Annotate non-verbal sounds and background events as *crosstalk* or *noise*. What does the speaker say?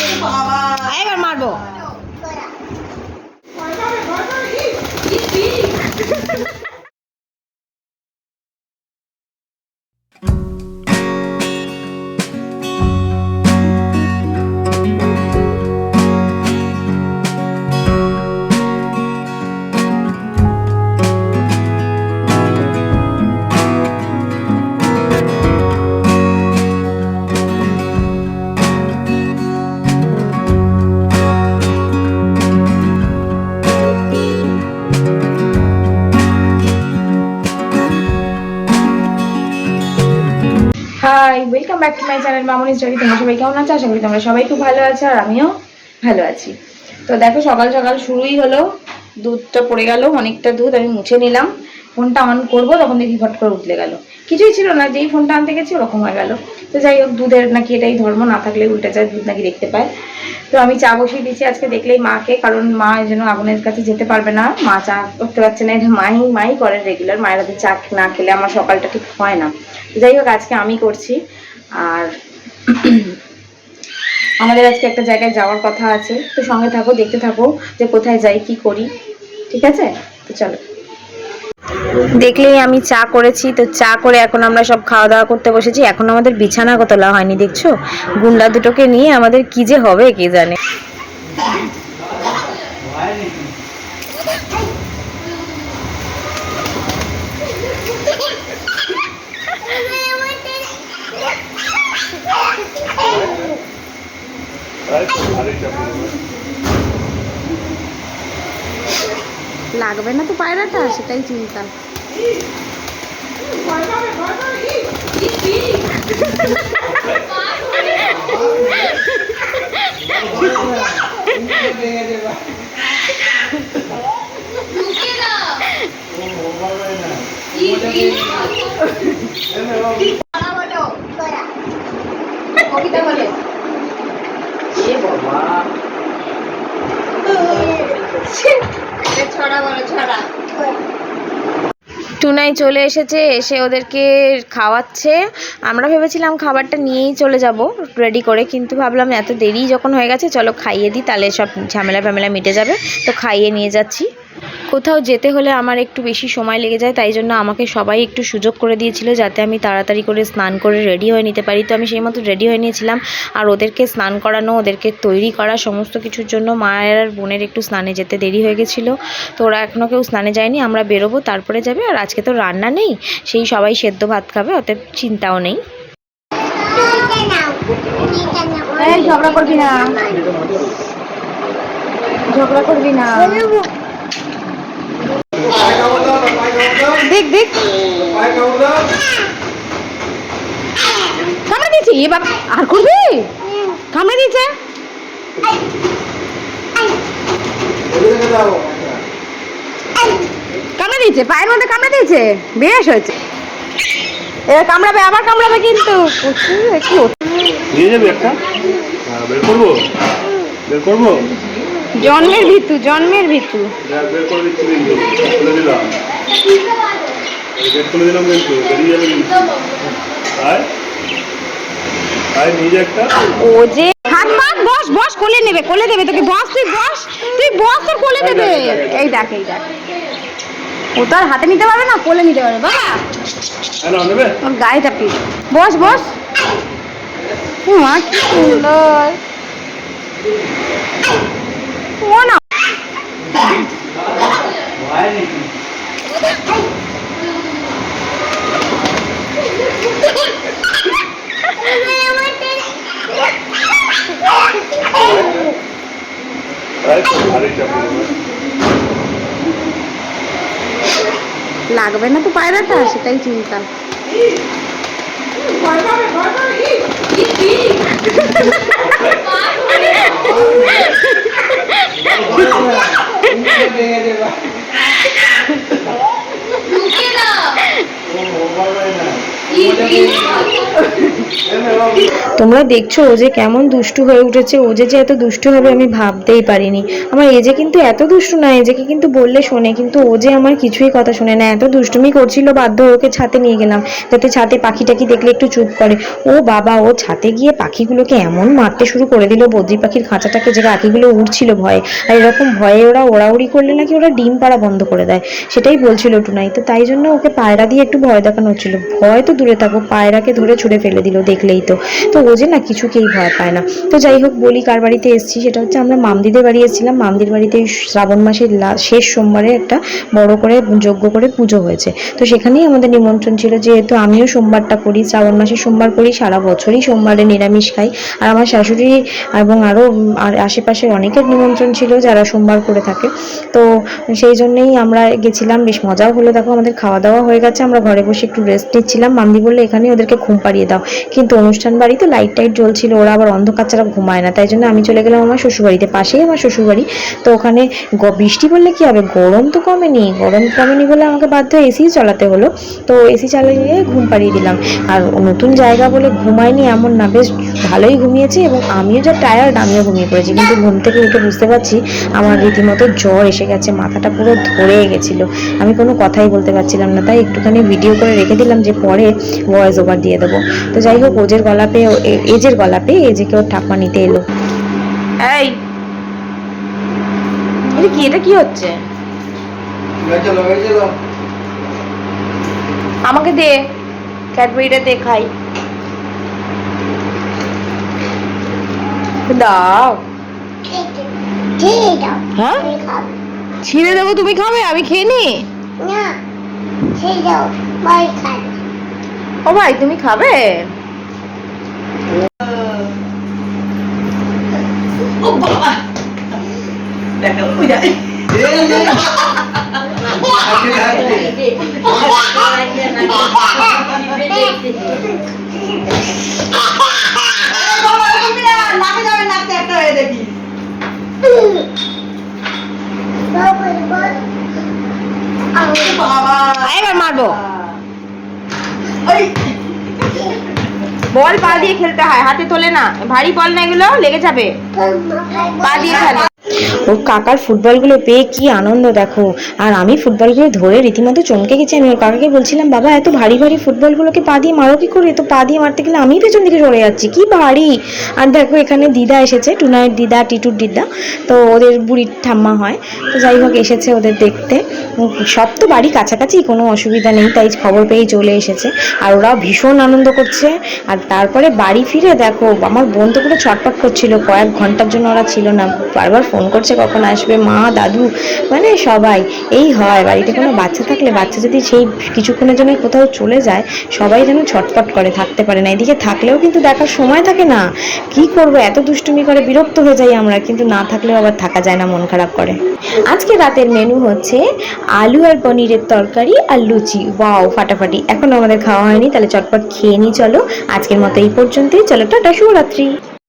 Bye. Back to my channel Mamoni story তোমরা সবাই কেমন আছো? আশা করি তোমরা সবাই খুব ভালো আছো আর আমিও ভালো আছি। তো দেখো, সকাল সকাল শুরুই হলো। দুধটা পড়ে গেল, অনেকটা দুধ আমি মুছে নিলাম। ফোনটা অন করব, তখন দেখি ফট করে উঠলে গেল। কিছুই ছিল না, যেই ফোনটা আনতে গেছি ওরকম হয়ে গেল। তো যাই হোক, দুধের নাকি এটাই ধর্ম, না থাকলে উল্টে যায় দুধ নাকি দেখতে পায়। তো আমি চা বসিয়ে দিচ্ছি আজকে, দেখলেই মাকে, কারণ মা এই জন্য আগুনের কাছে যেতে পারবে না। মা চা করতে পারছে না, এটা মাই মাই করে রেগুলার মায়ের হাতে চা না খেলে আমার সকালটা ঠিক হয় না। যাই হোক, আজকে আমি করছি। আর *clears throat* আমাদের আজকে একটা জায়গায় যাওয়ার কথা আছে। তো সঙ্গে থাকো, দেখতে থাকো যে কোথায় যাই, কি করি, ঠিক আছে? তো চলো। দেখলেই আমি চা করেছি। তো চা করে এখন আমরা সব খাওয়া দাওয়া করতে বসেছি। এখন আমাদের বিছানা তোলা হয়নি, দেখছ? গুন্ডা দুটোকে নিয়ে আমাদের কি যে হবে, কে জানে? লাগবে না তো পায়রাটা সেটাই চিন্তা কবিতা টুনাই চলে এসেছে, এসে ওদেরকে খাওয়াচ্ছে। আমরা ভেবেছিলাম খাবারটা নিয়েই চলে যাব রেডি করে, কিন্তু ভাবলাম এত দেরি যখন হয়ে গেছে, চলো খাইয়ে দিই, তাহলে সব ঝামেলা ফ্যামেলা মিটে যাবে। তো খাইয়ে নিয়ে যাচ্ছি। কোথাও যেতে হলে আমার একটু বেশি সময় লেগে যায়, তাই জন্য আমাকে সবাই একটু সুযোগ করে দিয়েছিল যাতে আমি তাড়াতাড়ি করে স্নান করে রেডি হয়ে নিতে পারি। তো আমি সেই মতো রেডি হয়ে নিয়েছিলাম। আর ওদেরকে স্নান করানো, ওদেরকে তৈরি করা, সমস্ত কিছুর জন্য মায়ের আর বোনের একটু স্নানে যেতে দেরি হয়ে গেছিল। তো ওরা এখনও কেউ স্নানে যায়নি, আমরা বেরোবো, তারপরে যাবে। আর আজকে তো রান্না নেই, সেই সবাই সেদ্ধ ভাত খাবে, অতএব চিন্তাও নেই। ঝগড়া করবি না। ঝগড়া করবি না। দেখ দেখ। কামড়ে দিয়েছি এ বাবা আর করবি? কামড়ে দিয়েছে? কামড়ে দিয়েছে পায়ের মধ্যে কামড়ে দিয়েছে বেশ হয়েছে। এবার কামড়াবে আবার কামড়াবে কিন্তু। নিয়ে যাবি একটা? হ্যাঁ, বের করব? বের করব? জন্মের ভিতু জন্মের ভিতু। বের করে দিচ্ছি দিলাম। গেট খুলে দিলাম কিন্তু বেরিয়ে যাবে কিন্তু। আয় আয় নিয়ে একটা। ও যে হাত পাত বস বস কোলে নেবে কোলে দেবে তোকে। বস তুই বস তুই বস তোর কোলে দেবে। এই দেখ এই দেখ। ও তো আর হাতে নিতে পারবে না কোলে নিতে পারবে বাবা। হ্যাঁ নেবে? ওর গায়ে চাপিয়ে বস বস। মা কি সুন্দর। ও না আয় তো, আরেক চাপিয়ে দেবো। লাগবে না তো পায়রাটা সেটাই চিন্তা ঢুকে দাও ও, ও পারবে না। তোমরা দেখছ ও যে কেমন দুষ্টু হয়ে উঠেছে, ও যে যে এত দুষ্টু হবে আমি ভাবতেই পারিনি। আমার এজে কিন্তু এত দুষ্টু না এজেকে কিন্তু বললে শোনে, কিন্তু ও যে আমার কিছুই কথা শোনে না, এত দুষ্টুমি করছিল, বাধ্য ওকে ছাতে নিয়ে গেলাম, যাতে ছাতে পাখি টাকি দেখলে একটু চুপ করে। ও বাবা, ও ছাতে গিয়ে পাখিগুলোকে এমন মারতে শুরু করে দিল, বদ্রি পাখির খাঁচাটাকে যে পাখিগুলো উঠছিল ভয়ে। আর এরকম ভয়ে ওরা ওড়াউড়ি করলে নাকি ওরা ডিম পাড়া বন্ধ করে দেয়। সেটাই বলছিল টুনাই। তো তাই জন্য ওকে পায়রা দিয়ে একটু ভয় দেখানো হচ্ছিল। ভয় তো দূরে থাকো পায়রাকে ধরে ছুড়ে ফেলে দিল দেখলেই তো। তো ও যে না কিছুকেই ভয় পায় না। তো যাই হোক, বলি কার বাড়িতে এসেছি সেটা হচ্ছে আমরা মামদিদের বাড়ি এসেছিলাম। মামদির বাড়িতে শ্রাবণ মাসের শেষ সোমবারে একটা বড় করে যজ্ঞ করে পুজো হয়েছে। তো সেখানেই আমাদের নিমন্ত্রণ ছিল যেহেতু আমিও সোমবারটা করি, শ্রাবণ মাসে সোমবার করি, সারা বছরই সোমবারে নিরামিষ খাই। আর আমার শাশুড়ি এবং আরও আর আশেপাশে অনেকের নিমন্ত্রণ ছিল যারা সোমবার করে থাকে। তো সেই জন্যেই আমরা গেছিলাম, বেশ মজাও হলো। দেখো, আমাদের খাওয়া দাওয়া হয়ে গেছে। আমরা ঘরে বসে একটু রেস্ট নিচ্ছিলাম। মামদি বললে এখানে ওদেরকে ঘুম পাড়িয়ে দাও। কিন্তু অনুষ্ঠান বাড়ি তো লাইট টাইট জ্বলছিল, ওরা আবার অন্ধকার ছাড়া ঘুমায় না। তাই জন্য আমি চলে গেলাম আমার শ্বশুরবাড়িতে, পাশেই আমার শ্বশুরবাড়ি। তো ওখানে বৃষ্টি বললে কি হবে? গরম তো কমেনি, গরম কমেনি বলে আমাকে বাধ্য এসি চালাতে হলো। তো এসি চালিয়ে ঘুম পাড়িয়ে দিলাম। আর নতুন জায়গা বলে ঘুমায়নি এমন না, বেশ ভালোই ঘুমিয়েছি এবং আমিও যা টায়ার্ড আমিও ঘুমিয়ে পড়েছি। কিন্তু ঘুম থেকে উঠে বুঝতে পারছি আমার রীতিমতো জ্বর এসে গেছে, মাথাটা পুরো ধরে গেছিল। আমি কোনো কথাই বলতে পারছিলাম না, তাই একটুখানি ভিডিও করে রেখে দিলাম যে পরে ভয়েস ওভার দিয়ে দেবো। তো যাই হোক ওজের গলা পেয়ে এজের গলা পেয়ে এজেকে ওর ঠাকুমা নিতে এলো। এই! এটা কি এটা কি হচ্ছে? আমাকে দে ক্যাডবেরিটা দে খাই। দাও। হ্যাঁ? ছিঁড়ে দেবো তুমি খাবে? আমি খেয়ে নি? না দাও ও ভাই তুমি খাবে? বল বল বল আমি এবার মারবো বল পা দিয়ে খেলতে হয় হাতে তোলে না। ভারী বল না এগুলো লেগে যাবে। পা দিয়ে খেলো। ওর কাকার ফুটবলগুলো পেয়ে কি আনন্দ, দেখো। আর আমি ফুটবলগুলো ধরে রীতিমতো চমকে গেছি। আমি ওর কাকাকে বলছিলাম, বাবা, এত ভারী ভারী ফুটবলগুলোকে পা দিয়ে মারো কি করে? তো পা দিয়ে মারতে গেলে আমি পেছন দিকে সরে যাচ্ছি। কি ভারী! আর দেখো, এখানে দিদা এসেছে টুনাইয়ের দিদা, টিটুর দিদা। তো ওদের বুড়ির ঠাম্মা হয়। তো যাই হোক, এসেছে ওদের দেখতে। সব তো বাড়ি কাছাকাছি, কোনো অসুবিধা নেই। তাই খবর পেয়েই চলে এসেছে। আর ওরা ভীষণ আনন্দ করছে। আর তারপরে বাড়ি ফিরে দেখো, আমার বোন তো পুরো ছটপট করছিল। কয়েক ঘণ্টার জন্য ওরা ছিল না। বারবার ফোন করছে, কখন আসবে মা, দাদু? মানে সবাই, এই হয়, বাড়িতে কোনো বাচ্চা থাকলে বাচ্চা যদি সেই কিছুক্ষণের জন্য কোথাও চলে যায়, সবাই যেন ছটপট করে, থাকতে পারে না। এদিকে থাকলেও কিন্তু দেখার সময় থাকে না। কি করব, এত দুষ্টুমি করে বিরক্ত হয়ে যাই আমরা, কিন্তু না থাকলেও আবার থাকা যায় না মন খারাপ করে। আজকে রাতের মেনু হচ্ছে আলু আর পনিরের তরকারি আর লুচি। ওয়াও, ফাটাফাটি। এখনও আমাদের খাওয়া হয়নি, তাহলে চটপট খেয়ে নিই, চলো। আজকের মতো এই পর্যন্তই। চলো, টাটা, শুভরাত্রি।